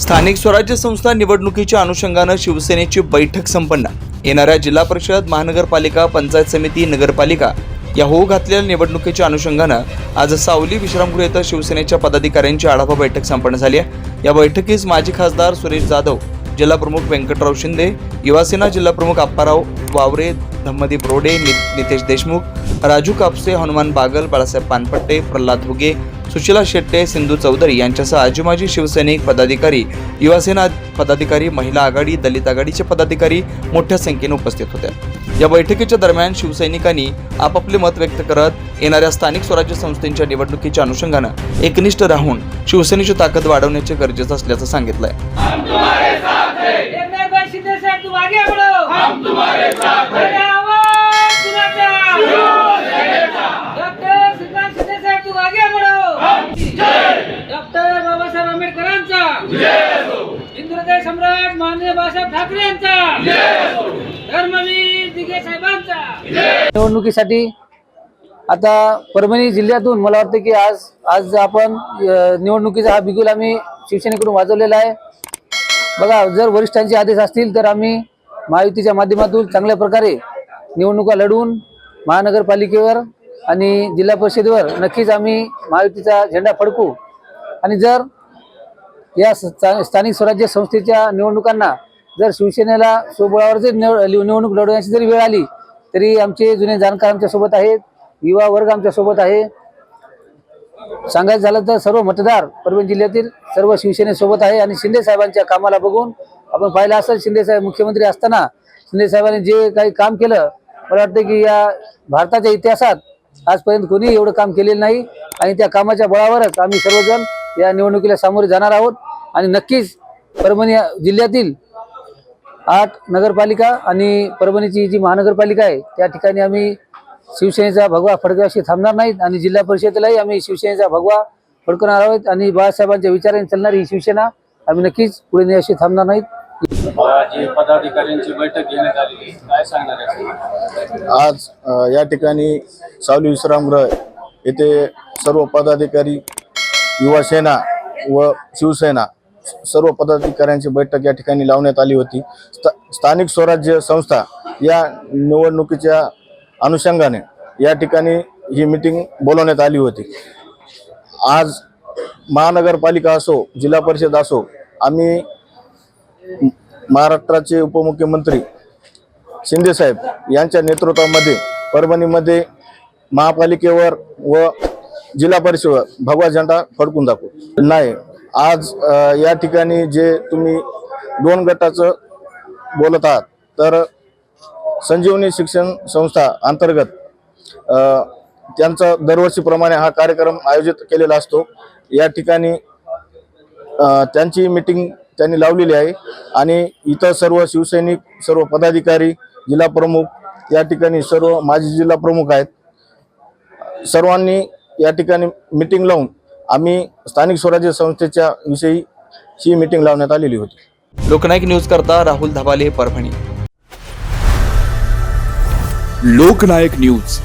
स्थानिक स्वराज्य संस्था निवडणुकीच्या अनुषंगानं शिवसेनेची बैठक संपन्न. येणाऱ्या जिल्हा परिषद महानगरपालिका पंचायत समिती नगरपालिका या होऊ घातलेल्या निवडणुकीच्या अनुषंगानं आज सावली विश्रामगृह येथे शिवसेनेच्या पदाधिकाऱ्यांची आढावा बैठक संपन्न झाली आहे. या बैठकीस माजी खासदार सुरेश जाधव जिल्हाप्रमुख व्यंकटराव शिंदे युवासेना जिल्हाप्रमुख अप्पाराव आप्पाराव वावरे धम्मदीप रोडे नि नितेश देशमुख राजू कापसे हनुमान बागल बाळासाहेब पानपट्टे प्रल्हाद भुगे सुशीला शेट्टे सिंधू चौधरी यांच्यासह आजूमाजी शिवसैनिक पदाधिकारी युवासेना पदाधिकारी महिला आघाडी दलित आघाडीचे पदाधिकारी मोठ्या संख्येने उपस्थित होते. या बैठकीच्या दरम्यान शिवसैनिकांनी आपापले मत व्यक्त करत येणाऱ्या स्थानिक स्वराज्य संस्थेच्या निवडणुकीच्या अनुषंगानं एकनिष्ठ राहून शिवसेनेची ताकद वाढवण्याचे गरजेचं असल्याचं सांगितलंय. हिंदुहृदय सम्राट माननीय बाळासाहेब ठाकरे यांचा. धर्मवीर दिगे साहेबांचा. निवडणुकीसाठी आता परभणी जिल्ह्यातून मला वाटतं की आज आज आपण निवडणुकीचा हा बिगुल आम्ही शिवसेनेकडून वाजवलेला आहे. बघा जर वरिष्ठांचे आदेश असतील तर आम्ही महायुतीच्या माध्यमातून चांगल्या प्रकारे निवडणुका लढवून महानगरपालिकेवर आणि जिल्हा परिषदेवर नक्कीच आम्ही महायुतीचा झेंडा फडकू. आणि जर या स्थानिक स्वराज्य संस्थेच्या निवडणुकांना जर शिवसेनेला स्वबळावर जर निव- निवडणूक लढवण्याची जरी वेळ आली तरी आमचे जुने जाणकार आमच्यासोबत आहेत युवा वर्ग आमच्यासोबत आहे. सांगायचं झालं तर सर्व मतदार परभणी जिल्ह्यातील सर्व शिवसेनेसोबत आहे आणि शिंदे साहेबांच्या कामाला बघून आपण पाहिलं असेल शिंदे साहेब मुख्यमंत्री असताना शिंदे साहेबांनी जे काही काम केलं मला वाटतं की या भारताच्या इतिहासात आजपर्यंत कोणी एवढं काम केलेलं नाही आणि त्या कामाच्या बळावरच आम्ही सर्वजण या निवडणुकीला सामोरे जाणार आहोत. आणि नक्कीच परभणी जिल्ह्यातील आठ नगरपालिका आणि परभणीची जी महानगरपालिका आहे त्या ठिकाणी आम्ही शिवसेनेचा भगवा फडकवाशी थांबणार नाहीत आणि जिल्हा परिषदेलाही आम्ही शिवसेनेचा भगवा फडकवणार आहोत आणि बाळासाहेबांच्या विचाराने चालणारी ही शिवसेना आम्ही नक्कीच पुढे नेण्याशी थांबणार नाहीत. जी पदाधिकाऱ्यांची बैठक घेण्यात आलेली काय सांगणार आहे? आज या ठिकाणी सावली विश्रामगृह येथे सर्व पदाधिकारी युवा सेना व शिवसेना सर्व पदाधिकाऱ्यांची बैठक या ठिकाणी लावण्यात आली होती. स्था स्थानिक स्वराज्य संस्था या निवडणुकीच्या अनुषंगाने या ठिकाणी ही मिटिंग बोलवण्यात आली होती. आज महानगरपालिका असो जिल्हा परिषद असो आम्ही महाराष्ट्राचे उपमुख्यमंत्री शिंदेसाहेब यांच्या नेतृत्वामध्ये परभणीमध्ये महापालिकेवर व जिल्हा परिषद भगवा झेंडा फडकून दाखवू. नाही आज या ठिकाणी जे तुम्ही दोन गटाचं बोलत आहात तर संजीवनी शिक्षण संस्था अंतर्गत त्यांचा दरवर्षीप्रमाणे हा कार्यक्रम आयोजित केलेला असतो. या ठिकाणी त्यांची मीटिंग त्यांनी लावलेली आहे आणि इथं सर्व शिवसैनिक सर्व पदाधिकारी जिल्हा प्रमुख या ठिकाणी सर्व माजी जिल्हा प्रमुख आहेत. सर्वांनी या ठिकाणी मीटिंग लावून आम्ही स्थानिक स्वराज्य संस्थेच्या विषयी ही मीटिंग लावण्यात आलेली होती. लोकनायक न्यूज करता राहुल धबाले परभणी. लोकनायक न्यूज.